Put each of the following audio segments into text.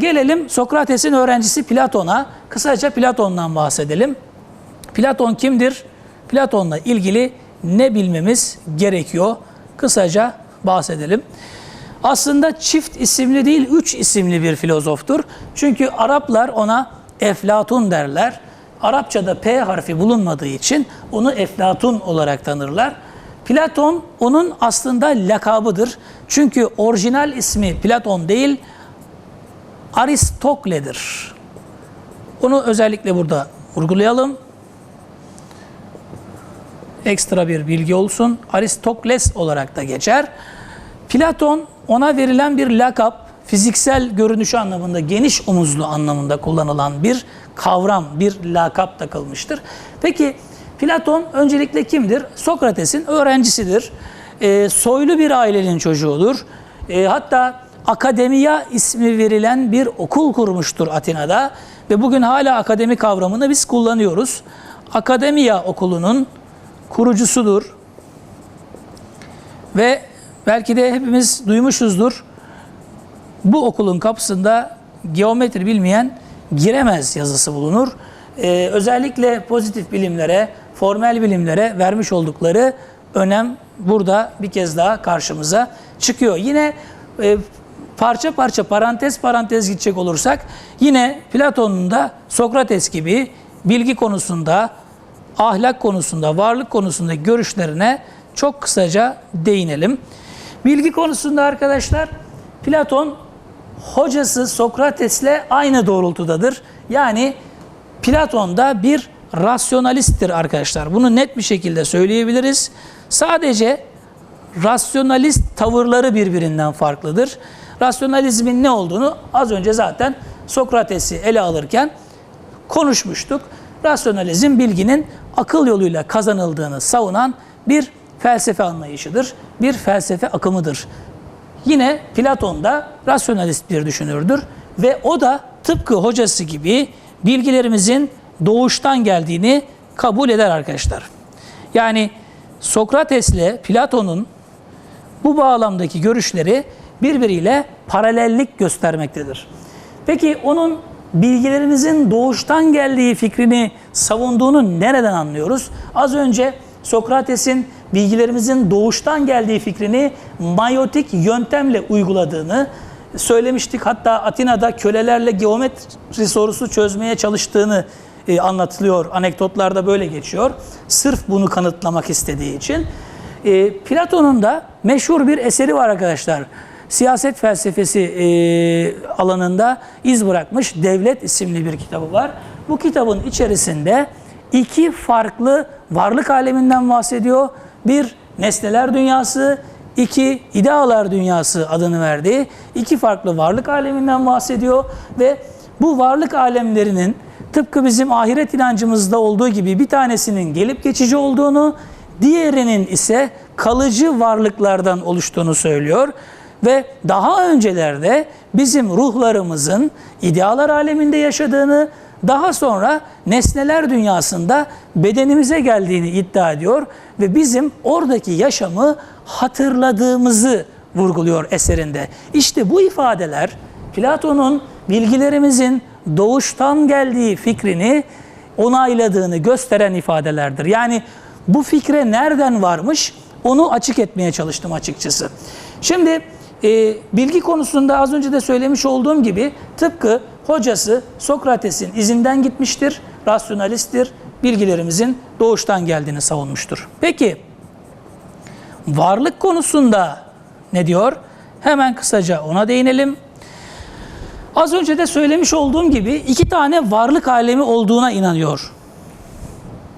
Gelelim Sokrates'in öğrencisi Platon'a. Kısaca Platon'dan bahsedelim. Platon kimdir? Platon'la ilgili ne bilmemiz gerekiyor? Kısaca bahsedelim. Aslında çift isimli değil, üç isimli bir filozoftur. Çünkü Araplar ona Eflatun derler. Arapçada P harfi bulunmadığı için onu Eflatun olarak tanırlar. Platon onun aslında lakabıdır. Çünkü orijinal ismi Platon değil, Aristokle'dir. Onu özellikle burada vurgulayalım. Ekstra bir bilgi olsun. Aristokles olarak da geçer. Platon ona verilen bir lakap, fiziksel görünüşü anlamında, geniş omuzlu anlamında kullanılan bir kavram, bir lakap takılmıştır. Peki Platon öncelikle kimdir? Sokrates'in öğrencisidir. Ee, soylu bir ailenin çocuğudur. Ee, hatta Akademiya ismi verilen bir okul kurmuştur Atina'da ve bugün hala akademi kavramını biz kullanıyoruz. Akademiya okulunun kurucusudur. Ve belki de hepimiz duymuşuzdur. Bu okulun kapısında geometri bilmeyen giremez yazısı bulunur. Ee, özellikle pozitif bilimlere, formel bilimlere vermiş oldukları önem burada bir kez daha karşımıza çıkıyor. Yine e, parça parça parantez parantez gidecek olursak yine Platon'un da Sokrates gibi bilgi konusunda, ahlak konusunda, varlık konusunda görüşlerine çok kısaca değinelim. Bilgi konusunda arkadaşlar Platon hocası Sokrates'le aynı doğrultudadır. Yani Platon da bir rasyonalisttir arkadaşlar. Bunu net bir şekilde söyleyebiliriz. Sadece rasyonalist tavırları birbirinden farklıdır. Rasyonalizmin ne olduğunu az önce zaten Sokrates'i ele alırken konuşmuştuk. Rasyonalizm bilginin akıl yoluyla kazanıldığını savunan bir felsefe anlayışıdır. Bir felsefe akımıdır. Yine Platon da rasyonalist bir düşünürdür ve o da tıpkı hocası gibi bilgilerimizin doğuştan geldiğini kabul eder arkadaşlar. Yani Sokrates'le Platon'un bu bağlamdaki görüşleri birbiriyle paralellik göstermektedir. Peki onun bilgilerimizin doğuştan geldiği fikrini savunduğunu nereden anlıyoruz? Az önce Sokrates'in bilgilerimizin doğuştan geldiği fikrini mayotik yöntemle uyguladığını söylemiştik. Hatta Atina'da kölelerle geometri sorusu çözmeye çalıştığını e, anlatılıyor. Anekdotlarda böyle geçiyor. Sırf bunu kanıtlamak istediği için. E, Platon'un da meşhur bir eseri var arkadaşlar. Siyaset felsefesi e, alanında iz bırakmış Devlet isimli bir kitabı var. Bu kitabın içerisinde iki farklı varlık aleminden bahsediyor. Bir nesneler dünyası, iki idealar dünyası adını verdiği iki farklı varlık aleminden bahsediyor ve bu varlık alemlerinin tıpkı bizim ahiret inancımızda olduğu gibi bir tanesinin gelip geçici olduğunu, diğerinin ise kalıcı varlıklardan oluştuğunu söylüyor ve daha öncelerde bizim ruhlarımızın idealar aleminde yaşadığını, daha sonra nesneler dünyasında bedenimize geldiğini iddia ediyor ve bizim oradaki yaşamı hatırladığımızı vurguluyor eserinde. İşte bu ifadeler Platon'un bilgilerimizin doğuştan geldiği fikrini onayladığını gösteren ifadelerdir. Yani bu fikre nereden varmış onu açık etmeye çalıştım açıkçası. Şimdi e, bilgi konusunda az önce de söylemiş olduğum gibi tıpkı hocası Sokrates'in izinden gitmiştir, rasyonalisttir, bilgilerimizin doğuştan geldiğini savunmuştur. Peki varlık konusunda ne diyor? Hemen kısaca ona değinelim. Az önce de söylemiş olduğum gibi iki tane varlık alemi olduğuna inanıyor.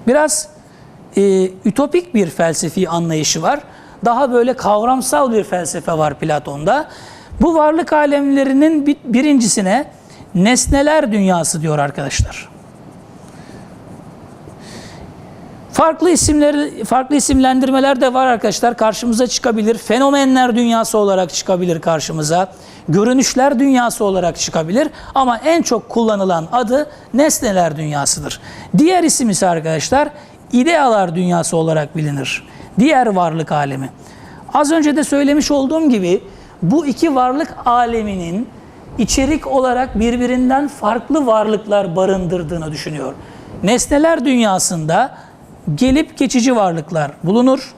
Biraz e, ütopik bir felsefi anlayışı var. Daha böyle kavramsal bir felsefe var Platon'da. Bu varlık alemlerinin bir, birincisine nesneler dünyası diyor arkadaşlar. Farklı isimleri, farklı isimlendirmeler de var arkadaşlar. Karşımıza çıkabilir. Fenomenler dünyası olarak çıkabilir karşımıza. Görünüşler dünyası olarak çıkabilir. Ama en çok kullanılan adı nesneler dünyasıdır. Diğer isim ise arkadaşlar idealar dünyası olarak bilinir. Diğer varlık alemi. Az önce de söylemiş olduğum gibi bu iki varlık aleminin içerik olarak birbirinden farklı varlıklar barındırdığını düşünüyor. Nesneler dünyasında gelip geçici varlıklar bulunur.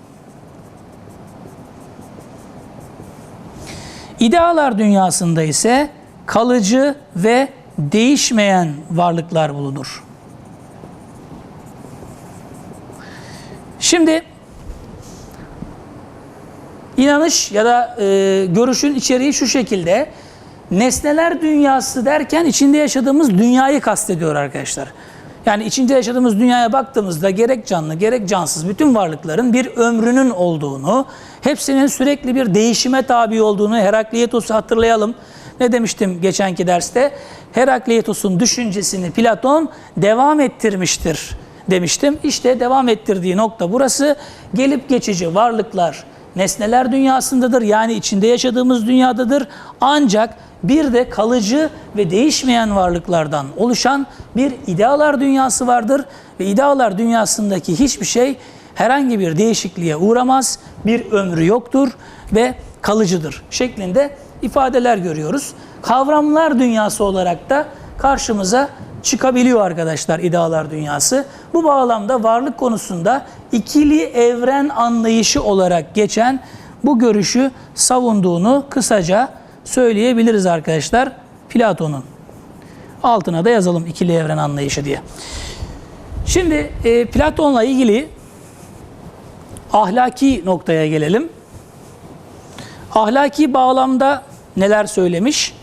İdealar dünyasında ise kalıcı ve değişmeyen varlıklar bulunur. Şimdi inanış ya da e, görüşün içeriği şu şekilde. Nesneler dünyası derken içinde yaşadığımız dünyayı kastediyor arkadaşlar. Yani içinde yaşadığımız dünyaya baktığımızda gerek canlı gerek cansız bütün varlıkların bir ömrünün olduğunu, hepsinin sürekli bir değişime tabi olduğunu Herakleitos'u hatırlayalım. Ne demiştim geçenki derste? Herakleitos'un düşüncesini Platon devam ettirmiştir demiştim. İşte devam ettirdiği nokta burası. Gelip geçici varlıklar nesneler dünyasındadır. Yani içinde yaşadığımız dünyadadır. Ancak bir de kalıcı ve değişmeyen varlıklardan oluşan bir idealar dünyası vardır. Ve idealar dünyasındaki hiçbir şey herhangi bir değişikliğe uğramaz. Bir ömrü yoktur ve kalıcıdır şeklinde ifadeler görüyoruz. Kavramlar dünyası olarak da karşımıza çıkabiliyor arkadaşlar idealar dünyası. Bu bağlamda varlık konusunda ikili evren anlayışı olarak geçen bu görüşü savunduğunu kısaca söyleyebiliriz arkadaşlar Platon'un. Altına da yazalım ikili evren anlayışı diye. Şimdi e, Platon'la ilgili ahlaki noktaya gelelim. Ahlaki bağlamda neler söylemiş?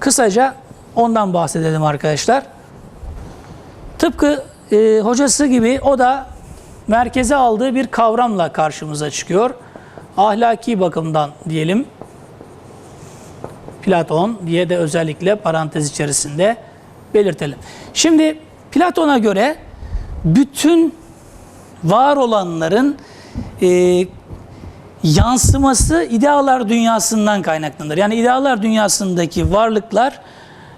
Kısaca ondan bahsedelim arkadaşlar. Tıpkı e, hocası gibi o da merkeze aldığı bir kavramla karşımıza çıkıyor. Ahlaki bakımdan diyelim. Platon diye de özellikle parantez içerisinde belirtelim. Şimdi Platon'a göre bütün var olanların e, yansıması idealar dünyasından kaynaklanır. Yani idealar dünyasındaki varlıklar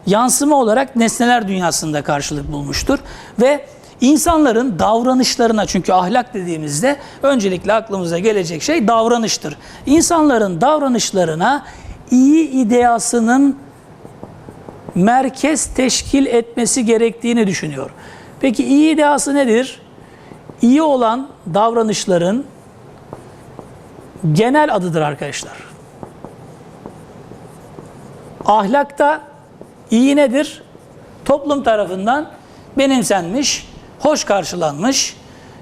yansıma olarak nesneler dünyasında karşılık bulmuştur. Ve insanların davranışlarına çünkü ahlak dediğimizde öncelikle aklımıza gelecek şey davranıştır. İnsanların davranışlarına iyi ideasının merkez teşkil etmesi gerektiğini düşünüyor. Peki iyi ideası nedir? İyi olan davranışların genel adıdır arkadaşlar. Ahlakta iyi nedir? Toplum tarafından benimsenmiş, hoş karşılanmış,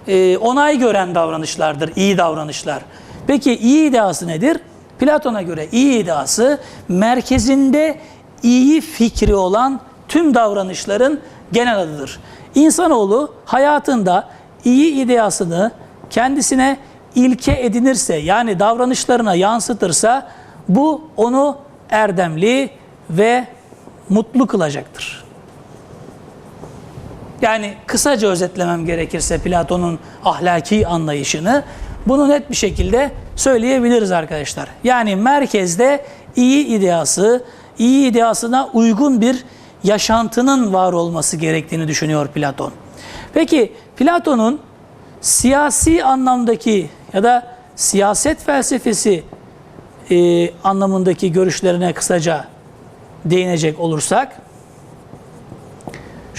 e, onay gören davranışlardır, iyi davranışlar. Peki iyi ideası nedir? Platon'a göre iyi iddiası merkezinde iyi fikri olan tüm davranışların genel adıdır. İnsanoğlu hayatında iyi ideasını kendisine ilke edinirse yani davranışlarına yansıtırsa bu onu erdemli ve mutlu kılacaktır. Yani kısaca özetlemem gerekirse Platon'un ahlaki anlayışını bunu net bir şekilde söyleyebiliriz arkadaşlar. Yani merkezde iyi ideası, iyi ideasına uygun bir yaşantının var olması gerektiğini düşünüyor Platon. Peki Platon'un siyasi anlamdaki ya da siyaset felsefesi e, anlamındaki görüşlerine kısaca değinecek olursak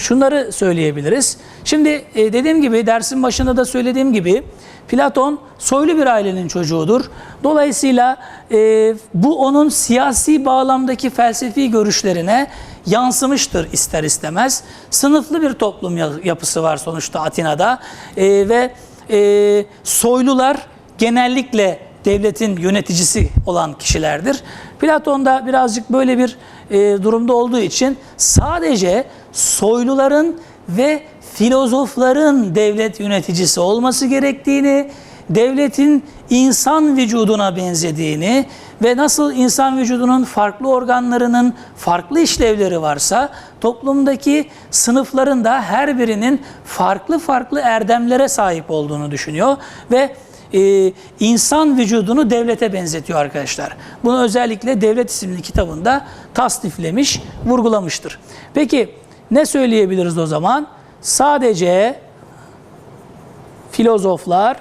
şunları söyleyebiliriz. Şimdi e, dediğim gibi dersin başında da söylediğim gibi Platon soylu bir ailenin çocuğudur. Dolayısıyla e, bu onun siyasi bağlamdaki felsefi görüşlerine yansımıştır ister istemez. Sınıflı bir toplum yapısı var sonuçta Atina'da e, ve e, soylular genellikle devletin yöneticisi olan kişilerdir. Platon da birazcık böyle bir e, durumda olduğu için sadece soyluların ve filozofların devlet yöneticisi olması gerektiğini, devletin insan vücuduna benzediğini ve nasıl insan vücudunun farklı organlarının farklı işlevleri varsa toplumdaki sınıfların da her birinin farklı farklı erdemlere sahip olduğunu düşünüyor ve e, insan vücudunu devlete benzetiyor arkadaşlar. Bunu özellikle Devlet isimli kitabında tasniflemiş, vurgulamıştır. Peki ne söyleyebiliriz o zaman? Sadece filozoflar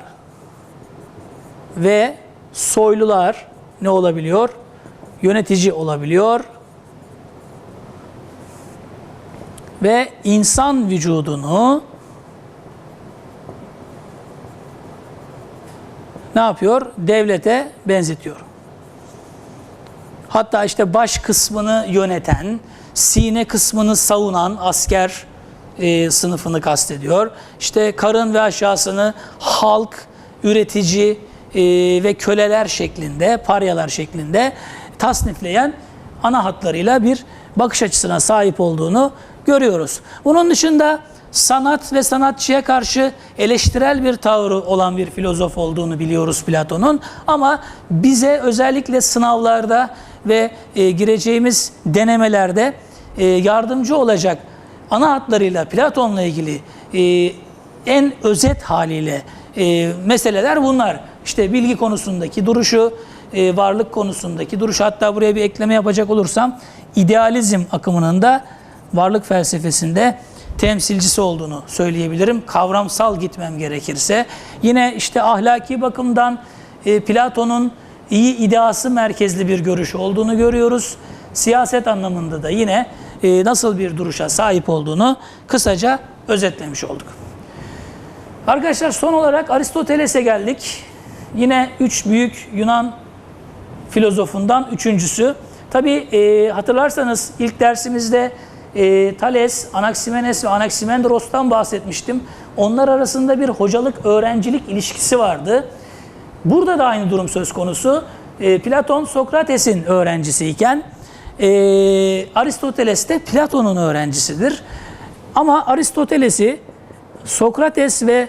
ve soylular ne olabiliyor? Yönetici olabiliyor ve insan vücudunu ne yapıyor? Devlete benzetiyor. Hatta işte baş kısmını yöneten, sine kısmını savunan asker e, sınıfını kastediyor. İşte karın ve aşağısını halk, üretici e, ve köleler şeklinde, paryalar şeklinde tasnifleyen ana hatlarıyla bir bakış açısına sahip olduğunu görüyoruz. Bunun dışında sanat ve sanatçıya karşı eleştirel bir tavrı olan bir filozof olduğunu biliyoruz Platon'un. Ama bize özellikle sınavlarda ve e, gireceğimiz denemelerde e, yardımcı olacak ana hatlarıyla Platon'la ilgili e, en özet haliyle e, meseleler bunlar. İşte bilgi konusundaki duruşu, e, varlık konusundaki duruşu hatta buraya bir ekleme yapacak olursam idealizm akımının da varlık felsefesinde temsilcisi olduğunu söyleyebilirim. Kavramsal gitmem gerekirse. Yine işte ahlaki bakımdan e, Platon'un iyi ideası merkezli bir görüş olduğunu görüyoruz. Siyaset anlamında da yine e, nasıl bir duruşa sahip olduğunu kısaca özetlemiş olduk. Arkadaşlar son olarak Aristoteles'e geldik. Yine üç büyük Yunan filozofundan üçüncüsü. Tabi e, hatırlarsanız ilk dersimizde e, Thales, Anaximenes ve Anaximandros'tan bahsetmiştim. Onlar arasında bir hocalık öğrencilik ilişkisi vardı. Burada da aynı durum söz konusu. E, Platon Sokrates'in öğrencisiyken e, Aristoteles de Platon'un öğrencisidir. Ama Aristoteles'i Sokrates ve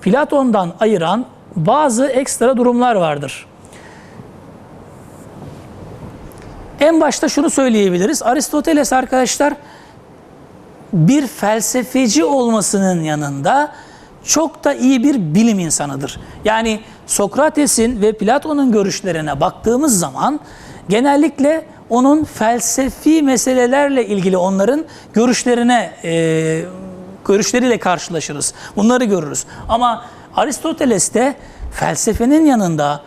Platon'dan ayıran bazı ekstra durumlar vardır. En başta şunu söyleyebiliriz. Aristoteles arkadaşlar bir felsefeci olmasının yanında çok da iyi bir bilim insanıdır. Yani Sokrates'in ve Platon'un görüşlerine baktığımız zaman genellikle onun felsefi meselelerle ilgili onların görüşlerine e, görüşleriyle karşılaşırız. Bunları görürüz. Ama Aristoteles'te felsefenin yanında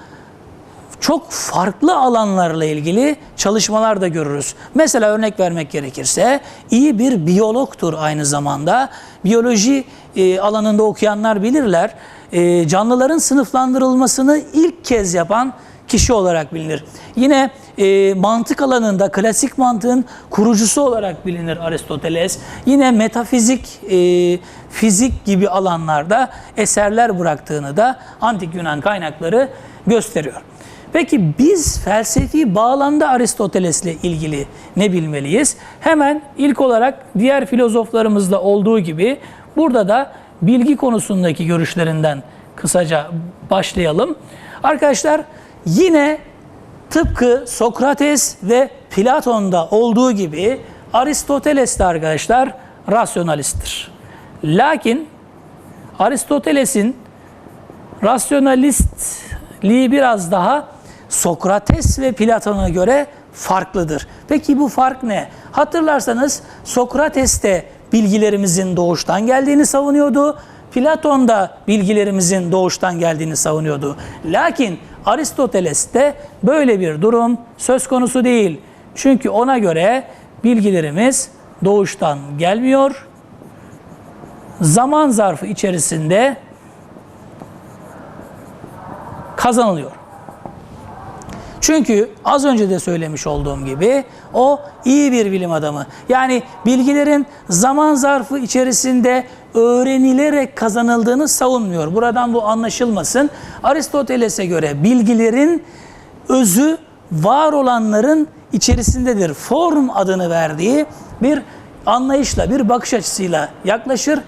çok farklı alanlarla ilgili çalışmalar da görürüz. Mesela örnek vermek gerekirse iyi bir biyologtur aynı zamanda. Biyoloji e, alanında okuyanlar bilirler. E, canlıların sınıflandırılmasını ilk kez yapan kişi olarak bilinir. Yine e, mantık alanında klasik mantığın kurucusu olarak bilinir Aristoteles. Yine metafizik, e, fizik gibi alanlarda eserler bıraktığını da antik Yunan kaynakları gösteriyor. Peki biz felsefi bağlamda Aristoteles'le ilgili ne bilmeliyiz? Hemen ilk olarak diğer filozoflarımızda olduğu gibi burada da bilgi konusundaki görüşlerinden kısaca başlayalım. Arkadaşlar yine tıpkı Sokrates ve Platon'da olduğu gibi Aristoteles de arkadaşlar rasyonalisttir. Lakin Aristoteles'in rasyonalistliği biraz daha Sokrates ve Platon'a göre farklıdır. Peki bu fark ne? Hatırlarsanız Sokrates de bilgilerimizin doğuştan geldiğini savunuyordu. Platon da bilgilerimizin doğuştan geldiğini savunuyordu. Lakin Aristoteles'te böyle bir durum söz konusu değil. Çünkü ona göre bilgilerimiz doğuştan gelmiyor. Zaman zarfı içerisinde kazanılıyor. Çünkü az önce de söylemiş olduğum gibi o iyi bir bilim adamı. Yani bilgilerin zaman zarfı içerisinde öğrenilerek kazanıldığını savunmuyor. Buradan bu anlaşılmasın. Aristoteles'e göre bilgilerin özü var olanların içerisindedir. Form adını verdiği bir anlayışla, bir bakış açısıyla yaklaşır.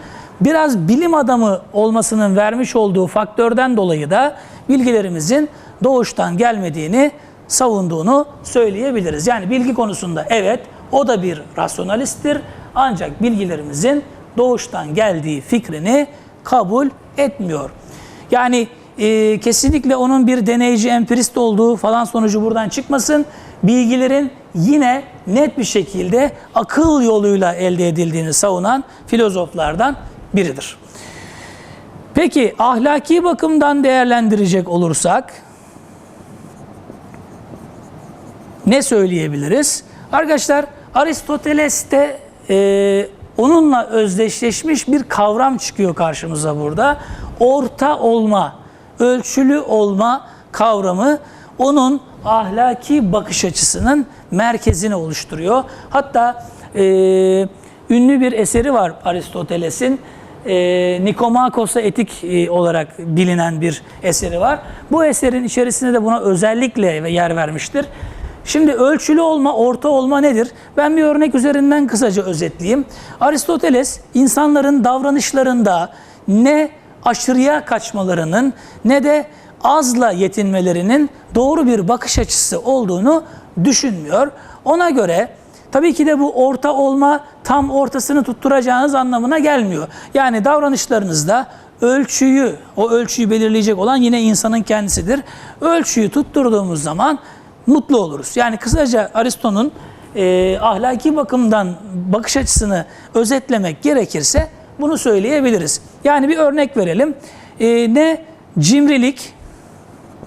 Biraz bilim adamı olmasının vermiş olduğu faktörden dolayı da bilgilerimizin doğuştan gelmediğini savunduğunu söyleyebiliriz. Yani bilgi konusunda evet o da bir rasyonalisttir ancak bilgilerimizin doğuştan geldiği fikrini kabul etmiyor. Yani e, kesinlikle onun bir deneyci empirist olduğu falan sonucu buradan çıkmasın. Bilgilerin yine net bir şekilde akıl yoluyla elde edildiğini savunan filozoflardan biridir. Peki ahlaki bakımdan değerlendirecek olursak ne söyleyebiliriz? Arkadaşlar Aristoteles'te e, onunla özdeşleşmiş bir kavram çıkıyor karşımıza burada. Orta olma, ölçülü olma kavramı onun ahlaki bakış açısının merkezini oluşturuyor. Hatta e, ünlü bir eseri var Aristoteles'in. E, Nikomakos'a etik e, olarak bilinen bir eseri var. Bu eserin içerisinde de buna özellikle yer vermiştir. Şimdi ölçülü olma, orta olma nedir? Ben bir örnek üzerinden kısaca özetleyeyim. Aristoteles insanların davranışlarında ne aşırıya kaçmalarının ne de azla yetinmelerinin doğru bir bakış açısı olduğunu düşünmüyor. Ona göre tabii ki de bu orta olma tam ortasını tutturacağınız anlamına gelmiyor. Yani davranışlarınızda ölçüyü, o ölçüyü belirleyecek olan yine insanın kendisidir. Ölçüyü tutturduğumuz zaman mutlu oluruz. Yani kısaca Aristo'nun e, ahlaki bakımdan bakış açısını özetlemek gerekirse bunu söyleyebiliriz. Yani bir örnek verelim. E, ne cimrilik,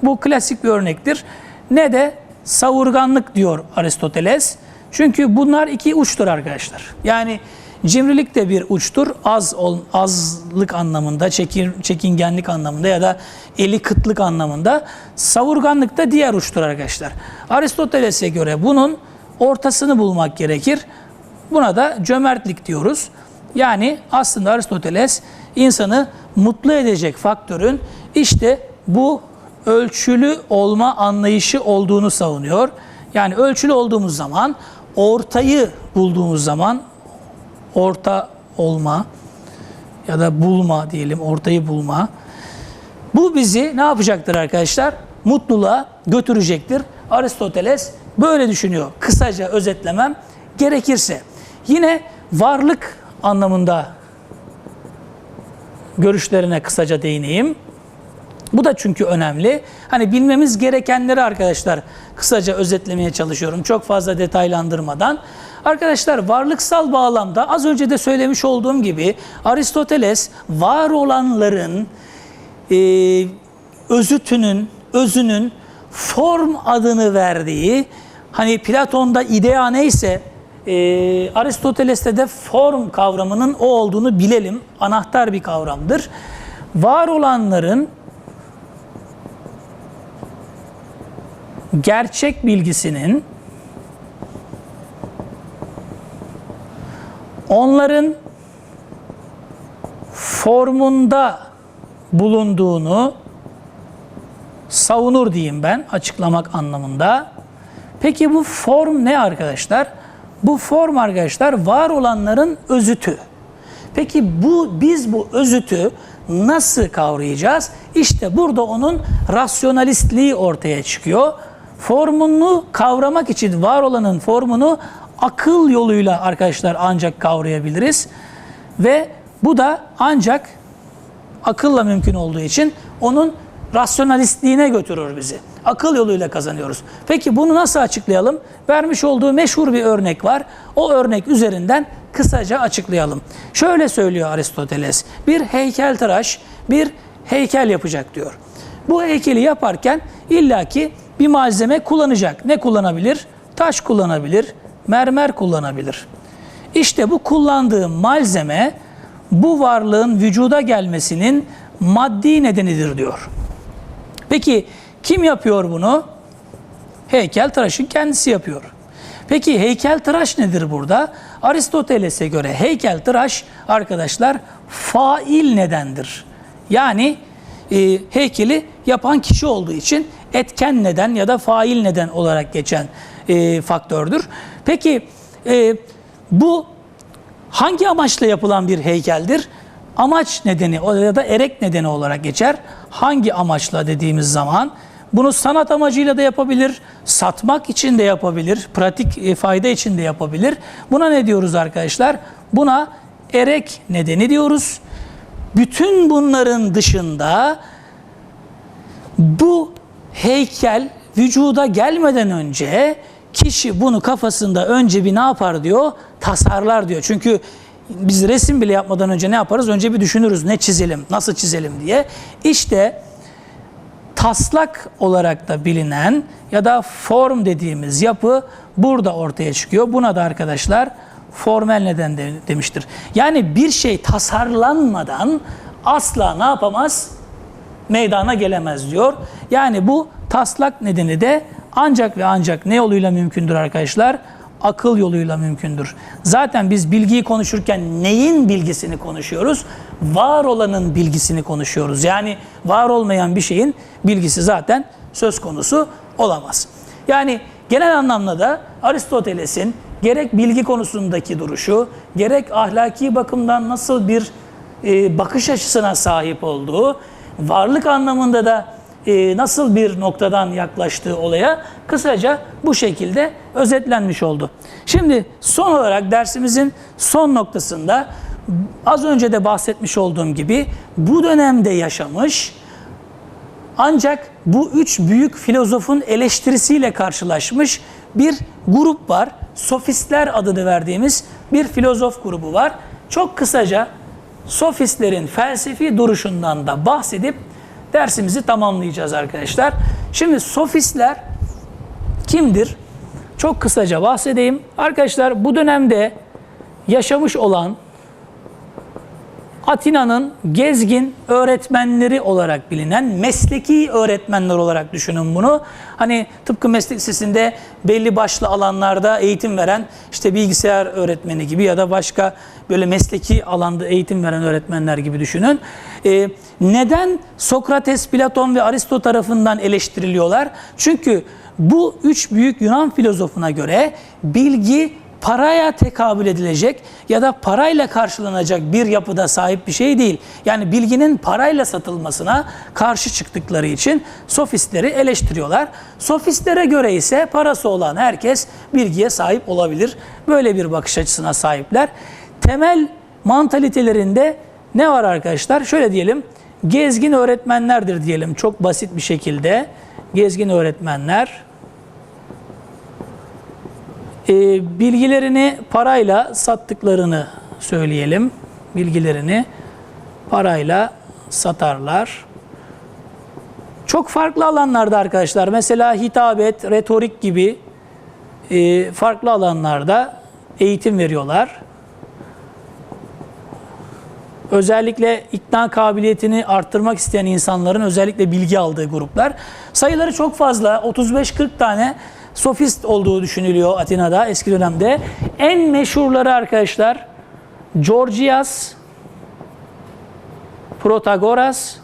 bu klasik bir örnektir, ne de savurganlık diyor Aristoteles. Çünkü bunlar iki uçtur arkadaşlar. Yani cimrilik de bir uçtur. Az azlık anlamında, çekin, çekingenlik anlamında ya da eli kıtlık anlamında. Savurganlık da diğer uçtur arkadaşlar. Aristoteles'e göre bunun ortasını bulmak gerekir. Buna da cömertlik diyoruz. Yani aslında Aristoteles insanı mutlu edecek faktörün işte bu ölçülü olma anlayışı olduğunu savunuyor. Yani ölçülü olduğumuz zaman ortayı bulduğumuz zaman orta olma ya da bulma diyelim ortayı bulma. Bu bizi ne yapacaktır arkadaşlar? Mutluluğa götürecektir. Aristoteles böyle düşünüyor. Kısaca özetlemem gerekirse. Yine varlık anlamında görüşlerine kısaca değineyim. Bu da çünkü önemli. Hani bilmemiz gerekenleri arkadaşlar kısaca özetlemeye çalışıyorum. Çok fazla detaylandırmadan. Arkadaşlar varlıksal bağlamda az önce de söylemiş olduğum gibi Aristoteles var olanların e, özütünün, özünün form adını verdiği hani Platon'da idea neyse e, Aristoteles'te de form kavramının o olduğunu bilelim. Anahtar bir kavramdır. Var olanların gerçek bilgisinin onların formunda bulunduğunu savunur diyeyim ben açıklamak anlamında. Peki bu form ne arkadaşlar? Bu form arkadaşlar var olanların özütü. Peki bu biz bu özütü nasıl kavrayacağız? İşte burada onun rasyonalistliği ortaya çıkıyor. Formunu kavramak için var olanın formunu akıl yoluyla arkadaşlar ancak kavrayabiliriz. Ve bu da ancak akılla mümkün olduğu için onun rasyonalistliğine götürür bizi. Akıl yoluyla kazanıyoruz. Peki bunu nasıl açıklayalım? Vermiş olduğu meşhur bir örnek var. O örnek üzerinden kısaca açıklayalım. Şöyle söylüyor Aristoteles. Bir heykeltıraş bir heykel yapacak diyor. Bu heykeli yaparken illaki bir malzeme kullanacak. Ne kullanabilir? Taş kullanabilir, mermer kullanabilir. İşte bu kullandığı malzeme bu varlığın vücuda gelmesinin maddi nedenidir diyor. Peki kim yapıyor bunu? Heykel tıraşın kendisi yapıyor. Peki heykel tıraş nedir burada? Aristoteles'e göre heykel tıraş arkadaşlar fail nedendir. Yani e, heykeli yapan kişi olduğu için etken neden ya da fail neden olarak geçen e, faktördür. Peki e, bu hangi amaçla yapılan bir heykeldir? Amaç nedeni ya da erek nedeni olarak geçer. Hangi amaçla dediğimiz zaman bunu sanat amacıyla da yapabilir, satmak için de yapabilir, pratik e, fayda için de yapabilir. Buna ne diyoruz arkadaşlar? Buna erek nedeni diyoruz. Bütün bunların dışında bu heykel vücuda gelmeden önce kişi bunu kafasında önce bir ne yapar diyor? Tasarlar diyor. Çünkü biz resim bile yapmadan önce ne yaparız? Önce bir düşünürüz ne çizelim, nasıl çizelim diye. İşte taslak olarak da bilinen ya da form dediğimiz yapı burada ortaya çıkıyor. Buna da arkadaşlar formel neden de, demiştir. Yani bir şey tasarlanmadan asla ne yapamaz? Meydana gelemez diyor. Yani bu taslak nedeni de ancak ve ancak ne yoluyla mümkündür arkadaşlar? Akıl yoluyla mümkündür. Zaten biz bilgiyi konuşurken neyin bilgisini konuşuyoruz? Var olanın bilgisini konuşuyoruz. Yani var olmayan bir şeyin bilgisi zaten söz konusu olamaz. Yani genel anlamda da Aristoteles'in gerek bilgi konusundaki duruşu, gerek ahlaki bakımdan nasıl bir e, bakış açısına sahip olduğu, varlık anlamında da e, nasıl bir noktadan yaklaştığı olaya kısaca bu şekilde özetlenmiş oldu. Şimdi son olarak dersimizin son noktasında az önce de bahsetmiş olduğum gibi bu dönemde yaşamış ancak bu üç büyük filozofun eleştirisiyle karşılaşmış bir grup var. Sofistler adını verdiğimiz bir filozof grubu var. Çok kısaca sofistlerin felsefi duruşundan da bahsedip dersimizi tamamlayacağız arkadaşlar. Şimdi sofistler kimdir? Çok kısaca bahsedeyim. Arkadaşlar bu dönemde yaşamış olan Atina'nın gezgin öğretmenleri olarak bilinen mesleki öğretmenler olarak düşünün bunu. Hani tıpkı meslek lisesinde belli başlı alanlarda eğitim veren işte bilgisayar öğretmeni gibi ya da başka böyle mesleki alanda eğitim veren öğretmenler gibi düşünün. Ee, neden Sokrates, Platon ve Aristo tarafından eleştiriliyorlar? Çünkü bu üç büyük Yunan filozofuna göre bilgi paraya tekabül edilecek ya da parayla karşılanacak bir yapıda sahip bir şey değil. Yani bilginin parayla satılmasına karşı çıktıkları için sofistleri eleştiriyorlar. Sofistlere göre ise parası olan herkes bilgiye sahip olabilir. Böyle bir bakış açısına sahipler. Temel mantalitelerinde ne var arkadaşlar? Şöyle diyelim. Gezgin öğretmenlerdir diyelim çok basit bir şekilde. Gezgin öğretmenler e, bilgilerini parayla sattıklarını söyleyelim. Bilgilerini parayla satarlar. Çok farklı alanlarda arkadaşlar. Mesela hitabet, retorik gibi e, farklı alanlarda eğitim veriyorlar. Özellikle ikna kabiliyetini arttırmak isteyen insanların özellikle bilgi aldığı gruplar. Sayıları çok fazla. 35-40 tane sofist olduğu düşünülüyor Atina'da eski dönemde. En meşhurları arkadaşlar Georgias, Protagoras,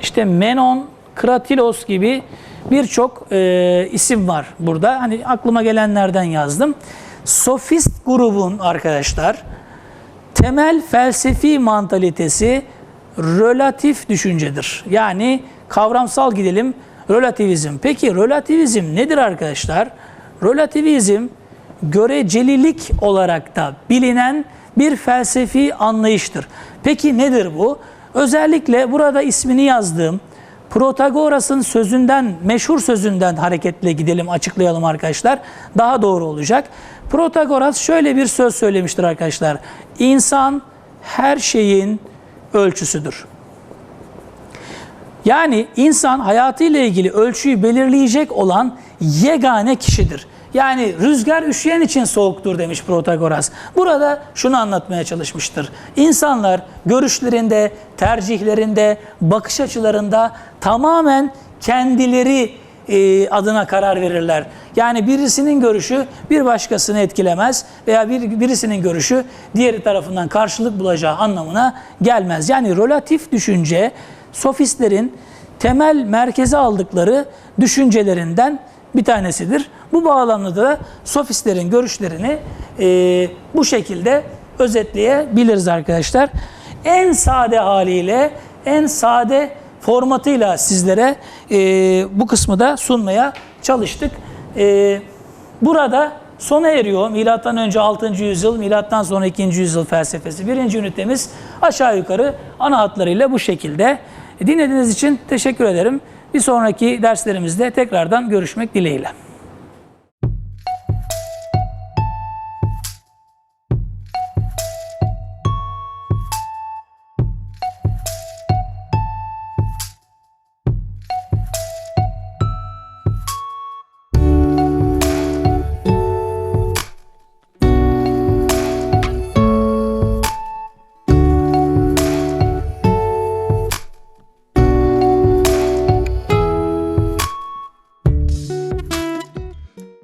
işte Menon, Kratilos gibi birçok e, isim var burada. Hani aklıma gelenlerden yazdım. Sofist grubun arkadaşlar temel felsefi mantalitesi relatif düşüncedir. Yani kavramsal gidelim Relativizm. Peki relativizm nedir arkadaşlar? Relativizm görecelilik olarak da bilinen bir felsefi anlayıştır. Peki nedir bu? Özellikle burada ismini yazdığım Protagoras'ın sözünden, meşhur sözünden hareketle gidelim, açıklayalım arkadaşlar. Daha doğru olacak. Protagoras şöyle bir söz söylemiştir arkadaşlar. İnsan her şeyin ölçüsüdür. Yani insan hayatıyla ilgili ölçüyü belirleyecek olan yegane kişidir. Yani rüzgar üşüyen için soğuktur demiş Protagoras. Burada şunu anlatmaya çalışmıştır. İnsanlar görüşlerinde, tercihlerinde, bakış açılarında tamamen kendileri e, adına karar verirler. Yani birisinin görüşü bir başkasını etkilemez veya bir, birisinin görüşü diğeri tarafından karşılık bulacağı anlamına gelmez. Yani relatif düşünce sofistlerin temel merkeze aldıkları düşüncelerinden bir tanesidir. Bu bağlamda da sofistlerin görüşlerini e, bu şekilde özetleyebiliriz arkadaşlar. En sade haliyle, en sade formatıyla sizlere e, bu kısmı da sunmaya çalıştık. E, burada sona eriyor. Milattan önce 6. yüzyıl, milattan sonra 2. yüzyıl felsefesi. Birinci ünitemiz aşağı yukarı ana hatlarıyla bu şekilde. Dinlediğiniz için teşekkür ederim. Bir sonraki derslerimizde tekrardan görüşmek dileğiyle.